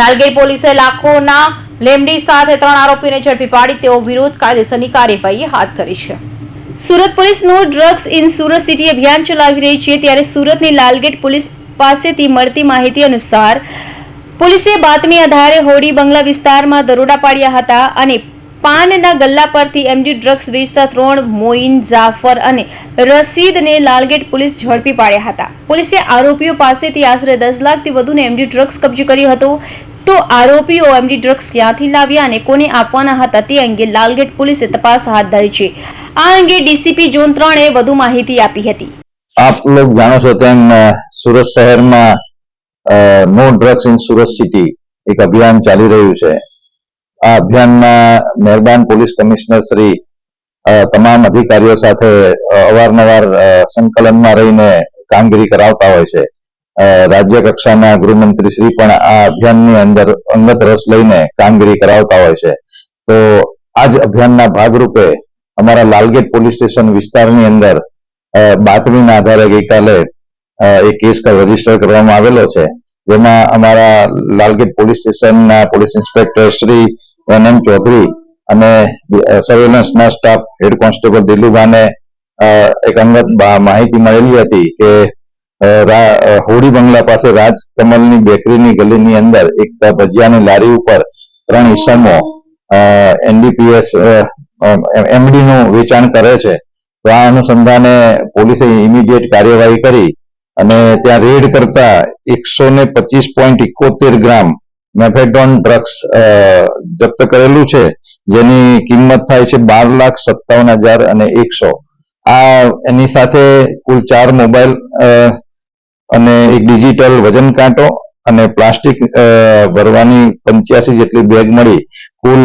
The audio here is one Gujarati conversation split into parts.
લાલગેટ પોલીસે લાખોના લેમડી સાથે ત્રણ આરોપીને ઝડપી પાડી તેઓ વિરુદ્ધ કાયદેસરની કાર્યવાહી હાથ ધરી છે. સુરત પોલીસનું ડ્રગ્સ ઇન સુરત સિટી અભિયાન ચલાવી રહી છે. ત્યારે સુરતની લાલગેટ પોલીસ પાસેથી મળતી માહિતી અનુસાર, પોલીસે બાતમી આધારે હોડી બંગલા વિસ્તારમાં દરોડા પાડ્યા હતા અને પાનના ગલ્લા પરથી એમડી ડ્રગ્સ વેચતા ત્રણ મોઇન, જાફર અને રસીદને લાલગેટ પોલીસ ઝડપી પાડ્યા હતા. પોલીસે આરોપીઓ પાસેથી આશરે દસ લાખથી વધુને એમડી ડ્રગ્સ કબજે કર્યું હતું. તો આરોપીઓ એમડી ડ્રગ્સ ક્યાંથી લાવ્યા અને કોને આપવાના હતા તે અંગે લાલગેટ પોલીસે તપાસ હાથ ધરી છે. આ અંગે ડીસીપી ઝોન ત્રણે વધુ માહિતી આપી હતી. આપ લોગ જાણો છો તેમ સુરત શહેરમાં no drugs in Surat city એક અભિયાન ચાલી રહ્યું છે. આ અભિયાનમાં મહેરબાન પોલીસ કમિશનર શ્રી તમામ અધિકારીઓ સાથે અવારનવાર સંકલનમાં રહીને કામગીરી કરાવતા હોય છે. રાજ્ય કક્ષાના ગૃહમંત્રી શ્રી પણ આ અભિયાનની અંદર અંગત રસ લઈને કામગીરી કરાવતા હોય છે. તો આ જ અભિયાનના ભાગરૂપે અમારા લાલગેટ પોલીસ સ્ટેશન વિસ્તારની અંદર બાતમીના આધારે ગઈકાલે એક કેસ રજિસ્ટર કરવામાં આવેલો છે. જેમાં અમારા લાલગેટ પોલીસ સ્ટેશનના police inspector Shri N M Chaudhari અને સર્વેલન્સના સ્ટાફ, હેડ કોન્સ્ટેબલ દિલુભાને એક અંગત માહિતી મળેલી હતી કે હોડી બંગલા પાસે રાજકમલની બેકરીની ગલીની અંદર એક ભજીયાની લારી ઉપર ત્રણ ઈસમો એનડીપીએસ એમડી નું વેચાણ કરે છે. તો આ અનુસંધાને પોલીસે ઇમિડિયેટ કાર્યવાહી કરી અને ત્યાં રેડ કરતા એકસો ને પચીસ પોઈન્ટ ઇકોતેર ગ્રામ મેફેડોન ડ્રગ્સ જપ્ત કરેલું છે, જેની કિંમત થાય છે બાર લાખ સત્તાવન હજાર અને એકસો. આ એની સાથે કુલ ચાર મોબાઈલ અને એક ડિજિટલ વજન કાંટો અને પ્લાસ્ટિક ભરવાની પંચ્યાસી જેટલી બેગ મળી. કુલ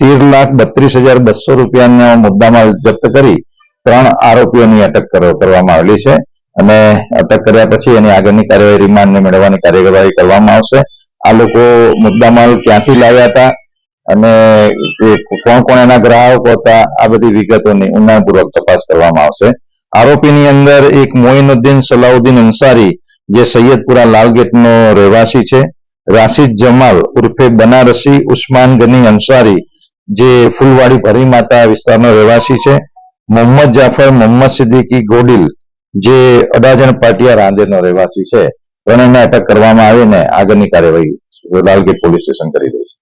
તેર લાખ બત્રીસ હજાર બસો રૂપિયાનો મુદ્દામાલ જપ્ત કરી ત્રણ આરોપીઓની અટક કરવામાં આવેલી છે. અને અટક કર્યા પછી એની આગળની કાર્યવાહી, રિમાન્ડને મેળવવાની કાર્યવાહી કરવામાં આવશે. આ લોકો મુદ્દામાલ ક્યાંથી લાવ્યા હતા અને કોણ કોણ એના ગ્રાહકો હતા, આ બધી વિગતોની ઊંડાણપૂર્વક તપાસ કરવામાં આવશે. આરોપીની અંદર એક મોઇનુદ્દીન સલાઉદ્દીન અંસારી જે સૈયદપુરા લાલગેટનો રહેવાસી છે. રાશિદ જમાલ ઉર્ફે બનારસી ઉસ્માન ગની અંસારી જે ફૂલવાડી ભરી માતા વિસ્તારનો રહેવાસી છે. મોહમ્મદ જાફર, મોહમ્મદ સિદ્દીકી ગોડિલ, જે અડાજણ પાટિયા રાંદેરનો રહેવાસી છે. ત્રણેયને અટક કરવામાં આવીને આગળની કાર્યવાહી લાલગેટ પોલીસ સ્ટેશન કરી રહી છે.